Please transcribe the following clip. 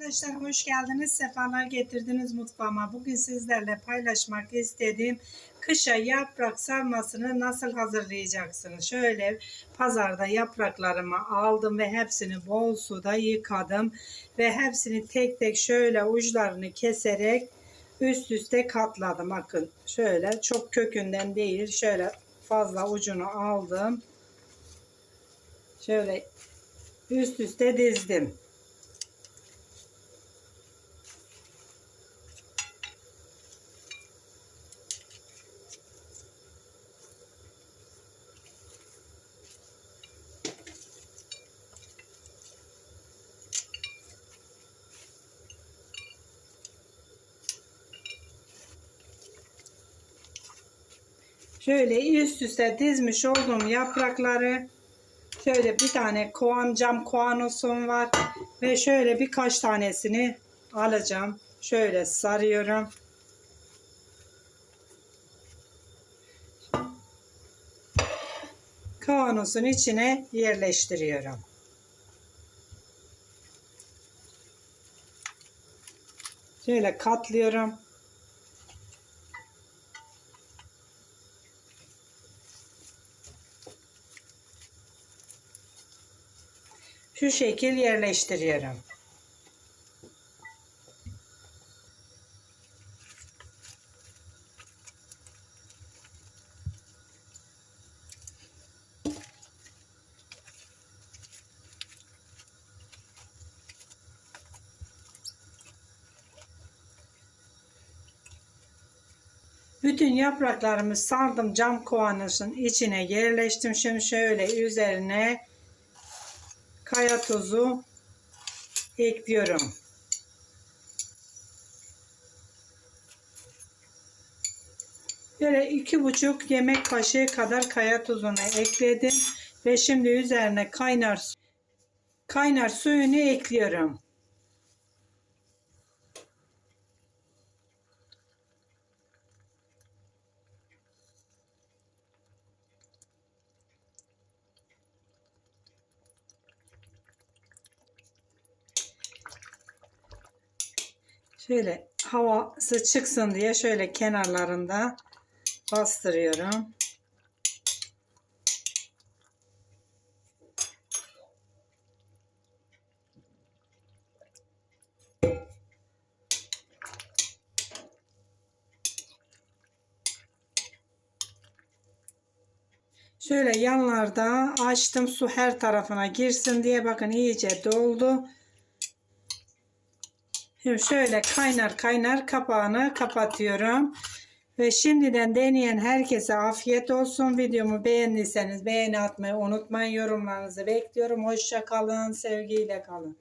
Arkadaşlar hoş geldiniz. Sefalar getirdiniz mutfağıma. Bugün sizlerle paylaşmak istediğim kışa yaprak sarmasını nasıl hazırlayacaksınız? Şöyle pazarda yapraklarımı aldım ve hepsini bol suda yıkadım. Ve hepsini tek tek şöyle uçlarını keserek üst üste katladım. Bakın şöyle çok kökünden değil şöyle fazla ucunu aldım. Şöyle üst üste dizdim. Şöyle üst üste dizmiş olduğum yaprakları şöyle bir tane kovan cam kovanosum var ve şöyle birkaç tanesini alacağım. Şöyle sarıyorum. Kavanosun içine yerleştiriyorum. Şöyle katlıyorum. Şu şekil yerleştiriyorum. Bütün yapraklarımı sardım cam kovanısın içine yerleştim. Şimdi şöyle üzerine kaya tozu ekliyorum. Böyle iki buçuk yemek kaşığı kadar kaya tuzunu ekledim ve şimdi üzerine kaynar kaynar suyunu ekliyorum. Şöyle havası çıksın diye şöyle kenarlarında bastırıyorum. Şöyle yanlarda açtım su her tarafına girsin diye bakın iyice doldu. Şimdi şöyle kaynar kaynar kapağını kapatıyorum. Ve şimdiden deneyen herkese afiyet olsun. Videomu beğendiyseniz beğeni atmayı unutmayın. Yorumlarınızı bekliyorum. Hoşça kalın. Sevgiyle kalın.